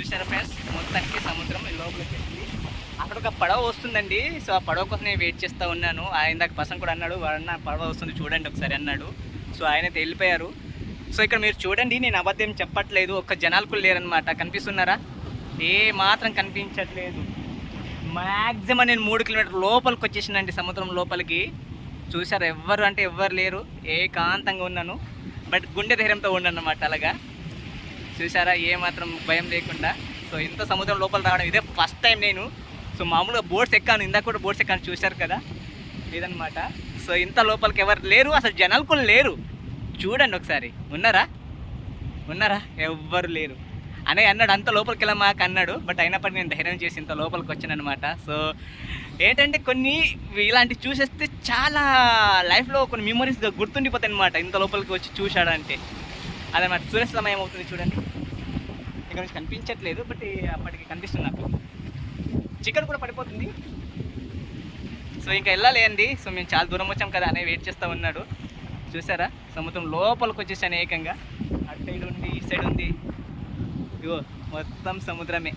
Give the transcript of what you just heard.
చూసారా ఫ్రెండ్స్? మొత్తానికి సముద్రం లోపలికి వెళ్ళి అక్కడ ఒక పడవ వస్తుందండి. సో ఆ పడవ కోసం నేను వెయిట్ చేస్తూ ఉన్నాను. ఆయన దాకా పర్సన్ కూడా అన్నాడు వాడన్న పడవ వస్తుంది చూడండి ఒకసారి అన్నాడు. సో ఆయన అయితే వెళ్ళిపోయారు. సో ఇక్కడ మీరు చూడండి నేను అబద్ధం చెప్పట్లేదు. ఒక్క జనాలు కూడా లేరనమాట కనిపిస్తున్నారా? ఏ మాత్రం కనిపించట్లేదు. మ్యాక్సిమం నేను మూడు కిలోమీటర్ లోపలికి వచ్చేసినండి సముద్రం లోపలికి. చూసారు ఎవ్వరు అంటే ఎవ్వరు లేరు. ఏకాంతంగా ఉన్నాను. బట్ గుండె ధైర్యంతో ఉన్నాను అనమాట అలాగా. చూసారా ఏమాత్రం భయం లేకుండా. సో ఇంత సముద్రం లోపల రావడం ఇదే ఫస్ట్ టైం నేను. సో మామూలుగా బోట్స్ ఎక్కాను. ఇందాక కూడా బోట్స్ ఎక్కాను. చూశారు కదా? ఇదనమాట సో ఇంత లోపలికి ఎవరు లేరు. అసలు జనాలు కూడా లేరు. చూడండి ఒకసారి. ఉన్నారా? ఉన్నారా? ఎవ్వరు లేరు. అనే అన్నాడు అంత లోపలికి వెళ్ళమాక అన్నాడు. బట్ అయినప్పటికీ నేను ధైర్యం చేసి ఇంత లోపలికి వచ్చాను అనమాట సో ఏంటంటే కొన్ని ఇలాంటివి చూసేస్తే చాలా లైఫ్లో కొన్ని మెమరీస్గా గుర్తుండిపోతాయి అనమాట ఇంత లోపలికి వచ్చి చూశాడంటే. అదనమాట. సూర్యాస్తమయం ఏమవుతుంది చూడండి. ఇక్కడ నుంచి కనిపించట్లేదు బట్ అప్పటికి కనిపిస్తుంది నాకు. చికెన్ కూడా పడిపోతుంది. సో ఇంకా వెళ్ళాలి అండి. సో మేము చాలా దూరం వచ్చాం కదా అనే వెయిట్ చేస్తూ ఉన్నాడు. చూసారా? సముద్రం లోపలికి వచ్చేసాను ఏకంగా. అటు సైడ్ ఉంది ఈ సైడ్ ఉంది. ఇగో మొత్తం సముద్రమే.